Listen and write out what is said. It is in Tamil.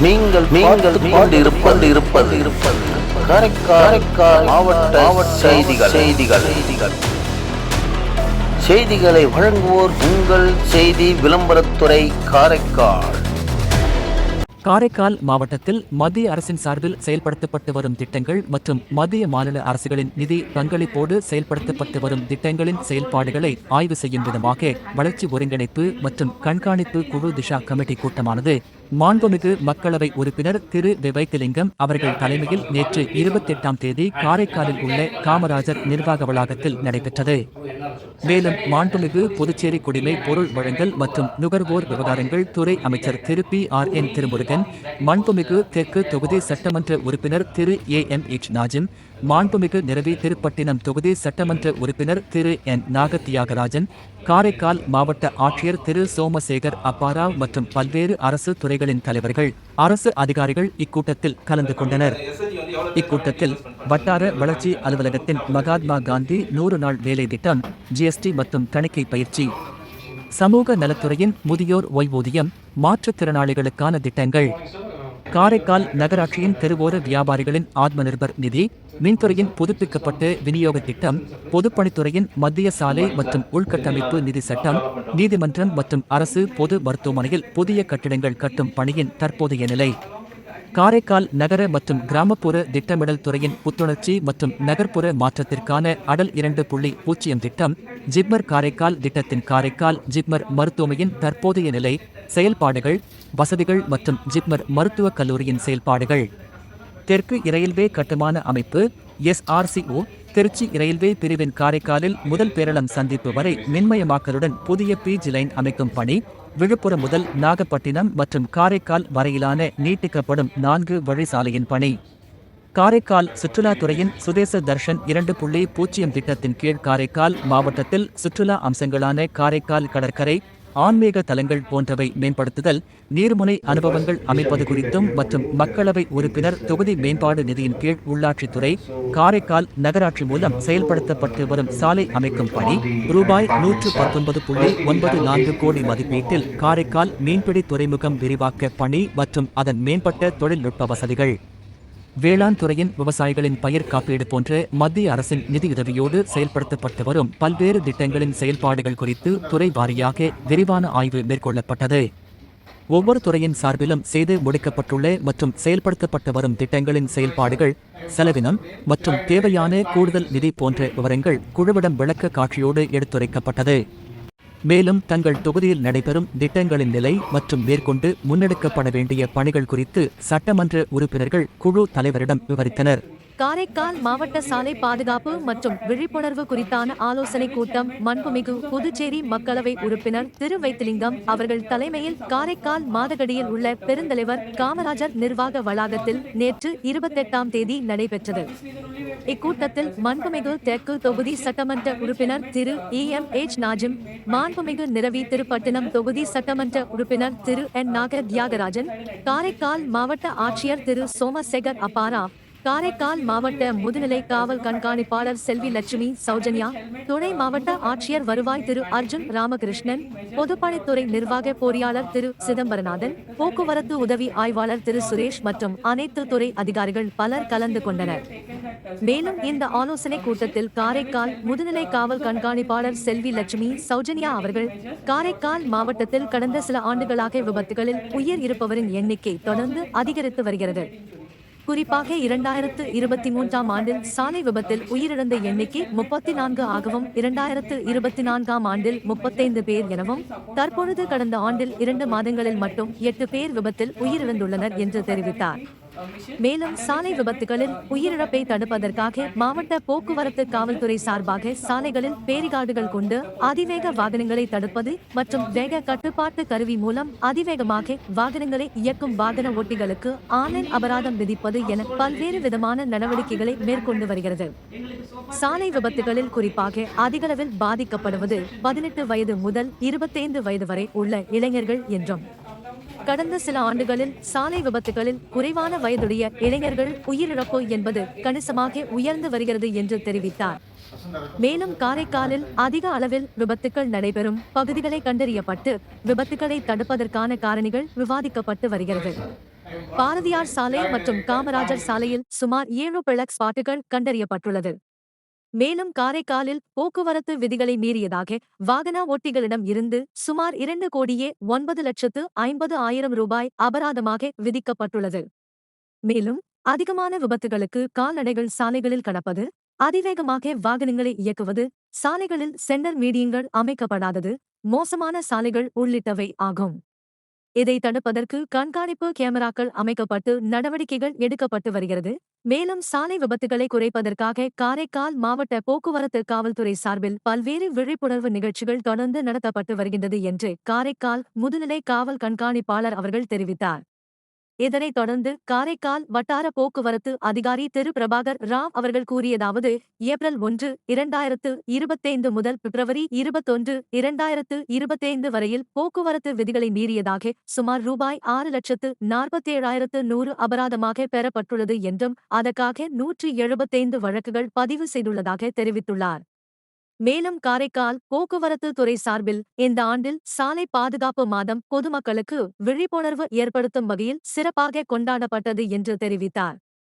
நீங்கள் நீங்கள் கொண்டு இருப்பது இருப்பது இருப்பது காரைக்கால் மாவட்ட செய்திகள். செய்திகள். செய்திகள். செய்திகளை வழங்குவோர் உங்கள் செய்தி விளம்பரத்துறை காரைக்கால். காரைக்கால் மாவட்டத்தில் மத்திய அரசின் சார்பில் செயல்படுத்தப்பட்டு வரும் திட்டங்கள் மற்றும் மத்திய மாநில அரசுகளின் நிதி பங்களிப்போடு செயல்படுத்தப்பட்டு வரும் திட்டங்களின் செயல்பாடுகளை ஆய்வு செய்யும் விதமாக வளர்ச்சி ஒருங்கிணைப்பு மற்றும் கண்காணிப்பு குழு திஷா கமிட்டி கூட்டமானது மாண்புமிகு மக்களவை உறுப்பினர் திரு விவைத்திலிங்கம் அவர்கள் தலைமையில் நேற்று இருபத்தி எட்டாம் தேதி காரைக்காலில் உள்ள காமராஜர் நிர்வாக வளாகத்தில் நடைபெற்றது. மேலும் மாண்புமிகு புதுச்சேரி குடிமை பொருள் வழங்கல் மற்றும் நுகர்வோர் விவகாரங்கள் துறை அமைச்சர் Thiru P R N Thirumurugan மாண்புமிகு தெற்கு தொகுதி சட்டமன்ற உறுப்பினர் Thiru A M H Nazim மாண்புமிகு நிரவி திருப்பட்டினம் தொகுதி சட்டமன்ற உறுப்பினர் திரு என் நாகத்தியாகராஜன் காரைக்கால் மாவட்ட ஆட்சியர் திரு சோமசேகர் அப்பாராவ் மற்றும் பல்வேறு அரசு துறைகளின் தலைவர்கள். அரசு அதிகாரிகள் இக்கூட்டத்தில் கலந்து கொண்டனர். இக்கூட்டத்தில் வட்டார வளர்ச்சி அலுவலகத்தின் மகாத்மா காந்தி நூறு நாள் வேலை திட்டம் ஜிஎஸ்டி மற்றும் தணிக்கை பயிற்சி சமூக நலத்துறையின் முதியோர் ஓய்வூதியம் மாற்றுத்திறனாளிகளுக்கான திட்டங்கள் காரைக்கால் நகராட்சியின் தெருவோர வியாபாரிகளின் ஆத்ம நிர்பர் நிதி மின்துறையின் புதுப்பிக்கப்பட்ட விநியோக திட்டம் பொதுப்பணித்துறையின் மத்திய சாலை மற்றும் உள்கட்டமைப்பு நிதி சட்டம் நீதிமன்றம் மற்றும் அரசு பொது மருத்துவமனையில் புதிய கட்டிடங்கள் கட்டும் பணியின் தற்போதைய நிலை. காரைக்கால் நகர மற்றும் கிராமப்புற திட்டமிடல் துறையின் புத்துணர்ச்சி மற்றும் நகர்ப்புற மாற்றத்திற்கான அடல் இரண்டு புள்ளி பூஜ்ஜியம் திட்டம் ஜிப்மர் காரைக்கால் திட்டத்தின் காரைக்கால் ஜிப்மர் மருத்துவமையின் தற்போதைய நிலை செயல்பாடுகள் வசதிகள் மற்றும் ஜிப்மர் மருத்துவக் கல்லூரியின் செயல்பாடுகள். தெற்கு ரயில்வே கட்டுமான அமைப்பு எஸ்ஆர்சிஓ திருச்சி ரயில்வே பிரிவின் காரைக்காலில் முதல் பேரளம் சந்திப்பு வரை மின்மயமாக்கலுடன் புதிய பிஜி லைன் அமைக்கும் பணி விழுப்புரம் முதல் நாகப்பட்டினம் மற்றும் காரைக்கால் வரையிலான நீட்டிக்கப்படும் நான்கு வழிசாலையின் பணி. காரைக்கால் சுற்றுலாத்துறையின் சுதேச தர்ஷன் இரண்டு புள்ளி பூஜ்ஜியம் திட்டத்தின் கீழ் காரைக்கால் மாவட்டத்தில் சுற்றுலா அம்சங்களான காரைக்கால் கடற்கரை ஆன்மீக தலங்கள் போன்றவை மேம்படுத்துதல் நீர்முனை அனுபவங்கள் அமைப்பது குறித்தும் மற்றும் மக்களவை உறுப்பினர் தொகுதி மேம்பாடு நிதியின் கீழ் உள்ளாட்சித்துறை காரைக்கால் நகராட்சி மூலம் செயல்படுத்தப்பட்டு வரும் சாலை அமைக்கும் பணி ரூபாய் நூற்று பத்தொன்பது புள்ளி ஒன்பது நான்கு கோடி மதிப்பீட்டில் காரைக்கால் மீன்பிடி துறைமுகம் விரிவாக்க பணி மற்றும் அதன் மேம்பட்ட தொழில்நுட்ப வசதிகள். வேளாண் துறையின் விவசாயிகளின் பயிர் காப்பீடு போன்ற மத்திய அரசின் நிதியுதவியோடு செயல்படுத்தப்பட்டு வரும் பல்வேறு திட்டங்களின் செயல்பாடுகள் குறித்து துறை வாரியாக விரிவான ஆய்வு மேற்கொள்ளப்பட்டது. ஒவ்வொரு துறையின் சார்பிலும் செய்து முடிக்கப்பட்டுள்ள மற்றும் செயல்படுத்தப்பட்டு வரும் திட்டங்களின் செயல்பாடுகள் செலவினம் மற்றும் தேவையான கூடுதல் நிதி போன்ற விவரங்கள் குழுவிடம் விளக்க காட்சியோடு எடுத்துரைக்கப்பட்டது. மேலும் தங்கள் தொகுதியில் நடைபெறும் திட்டங்களின் நிலை மற்றும் மேற்கொண்டு முன்னெடுக்கப்பட வேண்டிய பணிகள் குறித்து சட்டமன்ற உறுப்பினர்கள் குழு தலைவரிடம் விவரித்தனர். காரைக்கால் மாவட்ட சாலை பாதுகாப்பு மற்றும் விழிப்புணர்வு குறித்தான ஆலோசனை கூட்டம் மண்புமிகு புதுச்சேரி மக்களவை உறுப்பினர் திரு வைத்திலிங்கம் அவர்கள் தலைமையில் காரைக்கால் மாதகடியில் உள்ள பெருந்தலைவர் காமராஜர் நிர்வாக வளாகத்தில் நேற்று இருபத்தெட்டாம் தேதி நடைபெற்றது. இக்கூட்டத்தில் மண்புமிகு தெற்கு தொகுதி சட்டமன்ற உறுப்பினர் Thiru E M H. Nazim மாண்புமிகு நிரவி திருப்பட்டினம் தொகுதி சட்டமன்ற உறுப்பினர் திரு என். நாக தியாகராஜன் காரைக்கால் மாவட்ட ஆட்சியர் திரு சோமசேகர் அப்பாரா காரைக்கால் மாவட்ட முதுநிலை காவல் கண்காணிப்பாளர் செல்வி லட்சுமி சௌஜன்யா துணை மாவட்ட ஆட்சியர் வருவாய் திரு அர்ஜுன் ராமகிருஷ்ணன் பொதுப்பணித்துறை நிர்வாக பொறியாளர் திரு சிதம்பரநாதன் போக்குவரத்து உதவி ஆய்வாளர் திரு சுரேஷ் மற்றும் அனைத்து துறை அதிகாரிகள் பலர் கலந்து கொண்டனர். மேலும் இந்த ஆலோசனை கூட்டத்தில் காரைக்கால் முதுநிலை காவல் கண்காணிப்பாளர் செல்வி லட்சுமி சௌஜன்யா அவர்கள் காரைக்கால் மாவட்டத்தில் கடந்த சில ஆண்டுகளாக விபத்துகளில் உயிர் இருப்பவரின் எண்ணிக்கை தொடர்ந்து அதிகரித்து வருகிறது. குறிப்பாக இரண்டாயிரத்து இருபத்தி மூன்றாம் ஆண்டில் சாலை விபத்தில் உயிரிழந்த எண்ணிக்கை முப்பத்தி நான்கு ஆகவும் இரண்டாயிரத்து இருபத்தி நான்காம் ஆண்டில் முப்பத்தைந்து பேர் எனவும் தற்பொழுது கடந்த ஆண்டில் இரண்டு மாதங்களில் மட்டும் எட்டு பேர் விபத்தில் உயிரிழந்துள்ளனர் என்று தெரிவித்தார். மேலும் சாலை விபத்துகளில் உயிரிழப்பை தடுப்பதற்காக மாவட்ட போக்குவரத்து காவல்துறை சார்பாக சாலைகளில் பேரிகார்டுகள் கொண்டு அதிவேக வாகனங்களை தடுப்பது மற்றும் வேக கட்டுப்பாட்டு கருவி மூலம் அதிவேகமாக வாகனங்களை இயக்கும் வாகன ஓட்டிகளுக்கு ஆன்லைன் அபராதம் விதிப்பது என பல்வேறு விதமான நடவடிக்கைகளை மேற்கொண்டு வருகிறது. சாலை விபத்துகளில் குறிப்பாக அதிகளவில் பாதிக்கப்படுவது பதினெட்டு வயது முதல் இருபத்தைந்து வயது வரை உள்ள இளைஞர்கள் என்றும் கடந்த சில ஆண்டுகளில் சாலை விபத்துகளில் குறைவான வயதுடைய இளைஞர்கள் உயிரிழப்பு என்பது கணிசமாக உயர்ந்து வருகிறது என்று தெரிவித்தார். மேலும் காரைக்காலில் அதிக அளவில் விபத்துக்கள் நடைபெறும் பகுதிகளை கண்டறியப்பட்டு விபத்துக்களை தடுப்பதற்கான காரணிகள் விவாதிக்கப்பட்டு வருகிறது. பாரதியார் சாலை மற்றும் காமராஜர் சாலையில் சுமார் ஏழு பிளக் ஸ்பாட்டுகள் கண்டறியப்பட்டுள்ளது. மேலும் காரைக்காலில் போக்குவரத்து விதிகளை மீறியதாக வாகன ஓட்டிகளிடம் இருந்து சுமார் இரண்டு கோடியே ஒன்பது லட்சத்து ஐம்பது ஆயிரம் ரூபாய் அபராதமாக விதிக்கப்பட்டுள்ளது. மேலும் அதிகமான விபத்துகளுக்கு கால்நடைகள் சாலைகளில் கடப்பது அதிவேகமாக வாகனங்களை இயக்குவது சாலைகளில் சென்டர் மீடியங்கள் அமைக்கப்படாதது மோசமான சாலைகள் உள்ளிட்டவை ஆகும். இதை தடுப்பதற்கு கண்காணிப்பு கேமராக்கள் அமைக்கப்பட்டு நடவடிக்கைகள் எடுக்கப்பட்டு வருகிறது. மேலும் சாலை விபத்துகளை குறைப்பதற்காக காரைக்கால் மாவட்ட போக்குவரத்து காவல்துறை சார்பில் பல்வேறு விழிப்புணர்வு நிகழ்ச்சிகள் தொடர்ந்து நடத்தப்பட்டு வருகின்றது என்று காரைக்கால் முதுநிலை காவல் கண்காணிப்பாளர் அவர்கள் தெரிவித்தார். இதனைத் தொடர்ந்து காரைக்கால் வட்டார போக்குவரத்து அதிகாரி திரு. பிரபாகர் ராவ் அவர்கள் கூறியதாவது ஏப்ரல் ஒன்று இரண்டாயிரத்து இருபத்தைந்து முதல் பிப்ரவரி இருபத்தொன்று இரண்டாயிரத்து இருபத்தைந்து வரையில் போக்குவரத்து விதிகளை மீறியதாக சுமார் ரூபாய் ஆறு லட்சத்து நாற்பத்தேழாயிரத்து நூறு அபராதமாக பெறப்பட்டுள்ளது என்றும் அதற்காக நூற்றி எழுபத்தைந்து வழக்குகள் பதிவு செய்துள்ளதாக தெரிவித்துள்ளார். மேலும் காரைக்கால் போக்குவரத்து துறை சார்பில் இந்த ஆண்டில் சாலை பாதுகாப்பு மாதம் பொதுமக்களுக்கு விழிப்புணர்வு ஏற்படுத்தும் வகையில் சிறப்பாக கொண்டாடப்பட்டது என்று தெரிவித்தார்.